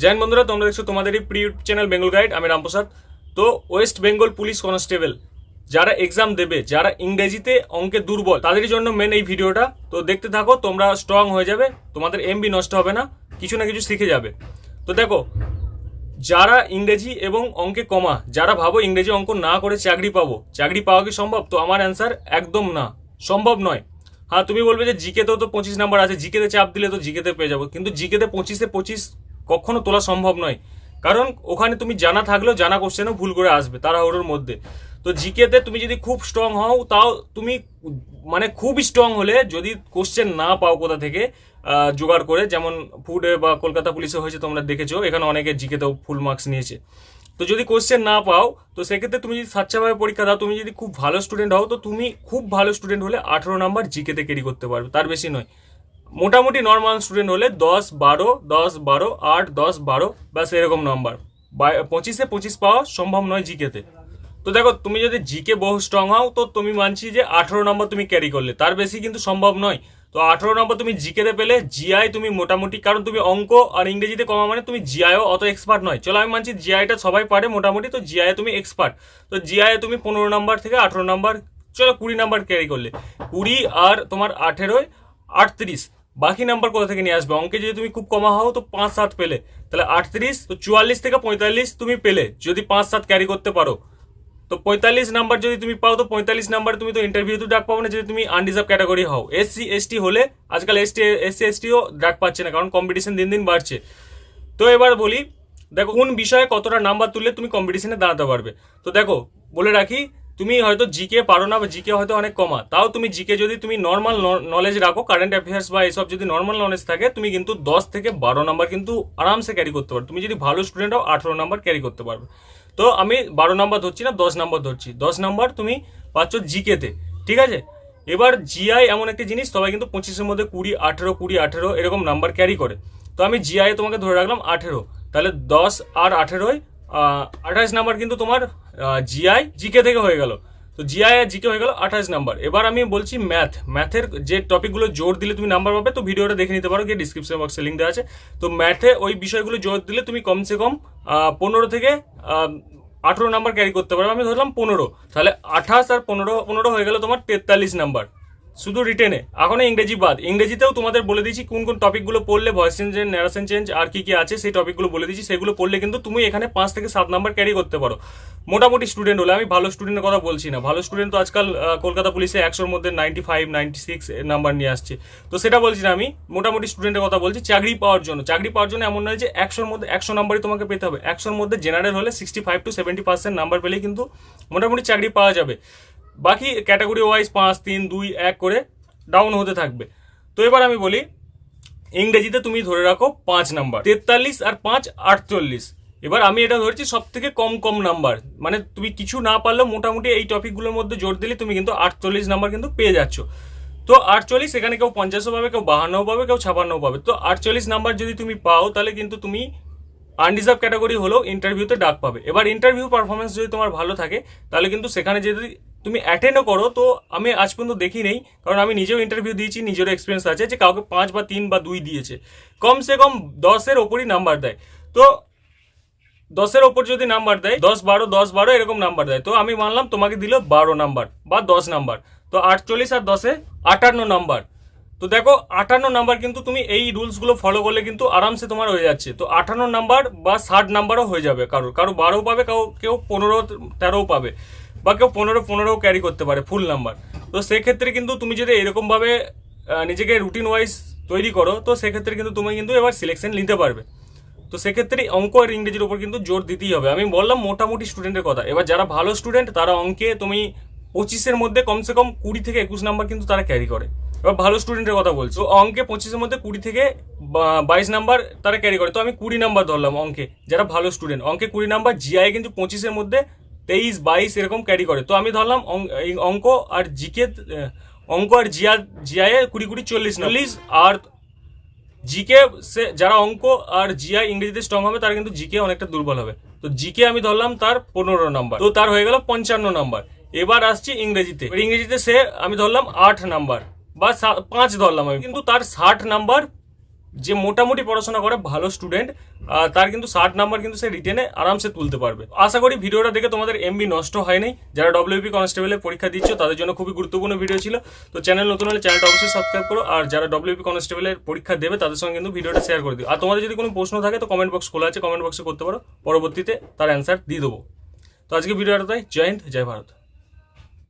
Join বন্ধুরা, তোমরা দেখছ তোমাদেরই প্রি চ্যানেল বেঙ্গল গাইড আমি রামপ্রসাদ তো ওয়েস্ট বেঙ্গল পুলিশ কনস্টেবল যারা এক্সাম দেবে, যারা ইংরেজিতে অঙ্কে দুর্বল তাদের জন্য মেন এই ভিডিওটা। তো দেখতে থাকো, তোমরা স্ট্রং হয়ে যাবে, তোমাদের এমবি নষ্ট হবে না, কিছু না কিছু শিখে যাবে। তো দেখো, যারা ইংরেজি এবং অঙ্কে কমা, যারা ভাবো ইংরেজি অঙ্ক না করে চাকরি পাবো, চাকরি পাওয়া কি সম্ভব? তো আমার অ্যান্সার একদম না, সম্ভব নয়। হ্যাঁ তুমি বলবে যে জিকেতেও তো পঁচিশ নাম্বার আছে, জিকেতে চাপ দিলে তো জিকেতে পেয়ে যাব, কিন্তু জিকেতে পঁচিশে পঁচিশ কখনো তোলা সম্ভব নয়। কারণ ওখানে তুমি জানা থাকলেও জানা কোশ্চেনও ভুল করে আসবে তাড়াহুড়োর মধ্যে। তো জিকেতে তুমি যদি খুব স্ট্রং হও, তাও তুমি মানে খুব স্ট্রং হলে যদি কোশ্চেন না পাও কোথা থেকে জোগাড় করে, যেমন ফুডে বা কলকাতা পুলিশে হয়েছে তোমরা দেখেছ, এখানে অনেকে জিকেতেও ফুল মার্কস নিয়েছে। তো যদি কোশ্চেন না পাও, তো সেক্ষেত্রে তুমি যদি সাচ্চাভাবে পরীক্ষা দাও, তুমি যদি খুব ভালো স্টুডেন্ট হও, তো তুমি খুব ভালো স্টুডেন্ট হলে আঠেরো নাম্বার জিকেতে ক্যারি করতে পারবে, তার বেশি নয়। মোটামুটি নর্মাল স্টুডেন্ট হলে দশ বারো দশ বারো, আট, দশ বারো, ব্যাস এরকম নাম্বার পঁচিশে পঁচিশ পাওয়া সম্ভব নয় জিকেতে। তো দেখো, তুমি যদি জিকে বহু স্ট্রং হও, তো তুমি মানছি যে আঠেরো নম্বর তুমি ক্যারি করলে। তার বেশি কিন্তু সম্ভব নয়। তো আঠেরো নম্বর তুমি জিকেতে পেলে, জিআই তুমি মোটামুটি, কারণ তুমি অঙ্ক আর ইংরেজিতে কমা মানে তুমি জিআইও অত এক্সপার্ট নয়। চলো, আমি মানছি জিআইটা সবাই পারে মোটামুটি, তো জিআই তুমি এক্সপার্ট তো জিআই তুমি পনেরো নাম্বার থেকে আঠেরো নাম্বার চলো কুড়ি নাম্বার ক্যারি করলে। কুড়ি আর তোমার আঠেরোয় আটত্রিশ। বাকি নাম্বার কোথা থেকে নিয়ে আসবে? অঙ্কে যদি তুমি খুব কমা হও, তো পাঁচ সাত পেলে। তাহলে আটত্রিশ, তো চুয়াল্লিশ থেকে পঁয়তাল্লিশ তুমি পেলে, যদি পাঁচ সাত ক্যারি করতে পারো। তো পঁয়তাল্লিশ নাম্বার যদি তুমি পাও, তো পঁয়তাল্লিশ নাম্বার তুমি তো ইন্টারভিউতে ডাক পাবো না, যদি তুমি আনডিজার্ভ ক্যাটাগরি হও। এসসি এসটি হলে, আজকাল এসটি এসসি এসটিও ডাক পাচ্ছে না, কারণ কম্পিটিশন দিন দিন বাড়ছে। তো এবার বলি, দেখো কোন বিষয়ে কতটা নাম্বার তুললে তুমি কম্পিটিশনে দাঁড়াতে পারবে। তো দেখো, বলে রাখি তুমি হয়তো জিকে পারো না বা জিকে হয়তো অনেক কমা। তাও তুমি জিকে যদি তুমি নর্মাল নলেজ রাখো কারেন্ট অ্যাফেয়ার্স বা এসব যদি নর্মাল নলেজ থাকে, তুমি কিন্তু দশ থেকে বারো নাম্বার কিন্তু আরামসে ক্যারি করতে পারো তুমি যদি ভালো স্টুডেন্ট হও, আঠেরো নাম্বার ক্যারি করতে পারবে। তো আমি বারো নাম্বার ধরছি না, দশ নাম্বার ধরছি। দশ নাম্বার তুমি পাচ্ছ জিকেতে ঠিক আছে? এবার জিআই এমন একটি জিনিস, সবাই কিন্তু পঁচিশের মধ্যে কুড়ি, আঠেরো কুড়ি, আঠেরো এরকম নাম্বার ক্যারি করে। তো আমি জিআই তোমাকে ধরে রাখলাম আঠেরো। তাহলে দশ আর আঠেরোয় আঠাশ নাম্বার কিন্তু তোমার জিআই জিকে থেকে হয়ে গেল। তো জিআই আর জিকে হয়ে গেল আঠাশ নাম্বার। এবার আমি বলছি ম্যাথ ম্যাথের যে টপিকগুলো জোর দিলে তুমি নাম্বার পাবে, তো ভিডিওটা দেখে নিতে পারো, গিয়ে ডিসক্রিপশন বক্সে লিঙ্ক দেওয়া আছে। তো ম্যাথে ওই বিষয়গুলো জোর দিলে তুমি কমসে কম পনেরো থেকে আঠেরো নাম্বার ক্যারি করতে পারবে। আমি ধরলাম পনেরো। তাহলে আঠাশ আর পনেরো পনেরো হয়ে গেল তোমার তেতাল্লিশ নাম্বার। শুধু রিটেনে এখনও ইংরেজি বাদ। ইংরেজিতেও তোমাদের বলে দিয়েছি কোন কোন টপিকগুলো পড়লে ভয়েস চেঞ্জ ন্যারেশন চেঞ্জ আর কি কি আছে, সেই টপিকগুলো বলে দিয়েছি। সেগুলো পড়লে কিন্তু তুমি এখানে পাঁচ থেকে সাত নাম্বার ক্যারি করতে পারো। মোটামুটি স্টুডেন্ট হলে, আমি ভালো স্টুডেন্টের কথা বলছি না। ভালো স্টুডেন্ট তো আজকাল কলকাতা পুলিশে একশোর মধ্যে ninety five ninety six number নিয়ে আসছে। তো সেটা বলছি না আমি, মোটামুটি স্টুডেন্টের কথা বলছি। চাকরি পাওয়ার জন্য, চাকরি পাওয়ার জন্য এমন নয় যে একশোর মধ্যে, একশো নাম্বারই তোমাকে পেতে হবে। একশোর মধ্যে জেনারেল হলে sixty five to seventy percent number পেলেই কিন্তু মোটামুটি চাকরি পাওয়া যাবে। বাকি ক্যাটাগরি ওয়াইজ পাঁচ, তিন, দুই, এক করে ডাউন হতে থাকবে। তো এবার আমি বলি, ইংরেজিতে তুমি ধরে রাখো পাঁচ নাম্বার তেতাল্লিশ আর পাঁচ, আটচল্লিশ। এবার আমি এটা ধরছি সব থেকে কম কম নাম্বার মানে তুমি কিছু না পারলেও মোটামুটি এই টপিকগুলোর মধ্যে জোর দিলে তুমি কিন্তু আটচল্লিশ নাম্বার কিন্তু পেয়ে যাচ্ছ। তো আটচল্লিশ, এখানে কেউ পঞ্চাশও পাবে, কেউ বাহান্নও পাবে, কেউ ছাপান্নও পাবে। তো আটচল্লিশ নাম্বার যদি তুমি পাও, তাহলে কিন্তু তুমি আনডিজার্ভ ক্যাটাগরি হলেও ইন্টারভিউতে ডাক পাবে। এবার ইন্টারভিউ পারফরমেন্স যদি তোমার ভালো থাকে, তাহলে কিন্তু সেখানে যদি তুমি অ্যাটেন্ডও করো, তো আমি আজ পর্যন্ত দেখি নেই, কারণ আমি নিজেও ইন্টারভিউ দিয়েছি, নিজেরও এক্সপিরিয়েন্স আছে যে কাউকে পাঁচ বা তিন বা দুই দিয়েছে। কমসে কম দশের ওপরই নাম্বার দেয়। তো দশের ওপর যদি নাম্বার দেয়, দশ বারো দশ বারো এরকম নাম্বার দেয়। তো আমি মানলাম তোমাকে দিল বারো নাম্বার বা দশ নাম্বার তো আটচল্লিশ আর দশে আটান্ন নাম্বার তো দেখো, আটান্ন নাম্বার কিন্তু তুমি এই রুলসগুলো ফলো করলে কিন্তু আরামসে তোমার হয়ে যাচ্ছে। তো আটান্ন নাম্বার বা ষাট নাম্বারও হয়ে যাবে কারোর। কারও বারো পাবে, কারও কেউ পনেরো তেরোও পাবে। বা কেউ পনেরো, পনেরোও ক্যারি করতে পারে ফুল নাম্বার তো সেক্ষেত্রে কিন্তু তুমি যদি এরকমভাবে নিজেকে রুটিন ওয়াইজ তৈরি করো, তো সেক্ষেত্রে কিন্তু তুমি কিন্তু এবার সিলেকশন নিতে পারবে। তো সেক্ষেত্রে অঙ্ক আর ইংরেজির উপর কিন্তু জোর দিতেই হবে। আমি বললাম মোটামুটি স্টুডেন্টের কথা। এবার যারা ভালো স্টুডেন্ট তারা অঙ্কে তুমি পঁচিশের মধ্যে কমসে কম কুড়ি থেকে একুশ নাম্বার কিন্তু তারা ক্যারি করে। এবার ভালো স্টুডেন্টের কথা বলছি। অঙ্কে পঁচিশের মধ্যে কুড়ি থেকে বাইশ নাম্বার তারা ক্যারি করে। তো আমি কুড়ি নাম্বার ধরলাম অঙ্কে, যারা ভালো স্টুডেন্ট অঙ্কে কুড়ি নাম্বার জিআই কিন্তু পঁচিশের মধ্যে তেইশ বাইশ এরকম ক্যারি করে। তো আমি ধরলাম অঙ্ক আর জিকে অঙ্ক আর জিয়া জিআই কুড়ি কুড়ি চল্লিশ চল্লিশ। আর জিকে সে যারা অঙ্ক আর জিয়া ইংরেজিতে স্ট্রং হবে তারা কিন্তু জিকে অনেকটা দুর্বল হবে। তো জিকে আমি ধরলাম তার পনেরো নাম্বার। তো তার হয়ে গেল পঞ্চান্ন নাম্বার। এবার আসছি ইংরেজিতে। ইংরেজিতে সে আমি ধরলাম আট নাম্বার। বা পাঁচ ধরলাম আমি। কিন্তু তার ষাট নাম্বার যে মোটামুটি পড়াশোনা করে ভালো স্টুডেন্ট তার কিন্তু ষাট নাম্বার কিন্তু সে রিটেনে আরামসে তুলতে পারবে। আশা করি ভিডিওটা দেখে তোমাদের এমবি নষ্ট হয়নি। যারা ডব্লিউপি কনস্টেবলের পরীক্ষা দিচ্ছ, তাদের জন্য খুবই গুরুত্বপূর্ণ ভিডিও ছিল। তো চ্যানেল নতুন হলে চ্যানেলটা অবশ্যই সাবস্ক্রাইব করো। আর যারা ডব্লিউপি কনস্টেবলের পরীক্ষা দেবে, তাদের সঙ্গে কিন্তু ভিডিওটা শেয়ার করে দিও। আর তোমাদের যদি কোনো প্রশ্ন থাকে, তো কমেন্ট বক্স খোলা আছে। কমেন্ট বক্সে করতে পারো। পরবর্তীতে তার অ্যান্সার দিয়ে দেবো। তো আজকে ভিডিওটা তাই। জয় হিন্দ, জয় ভারত।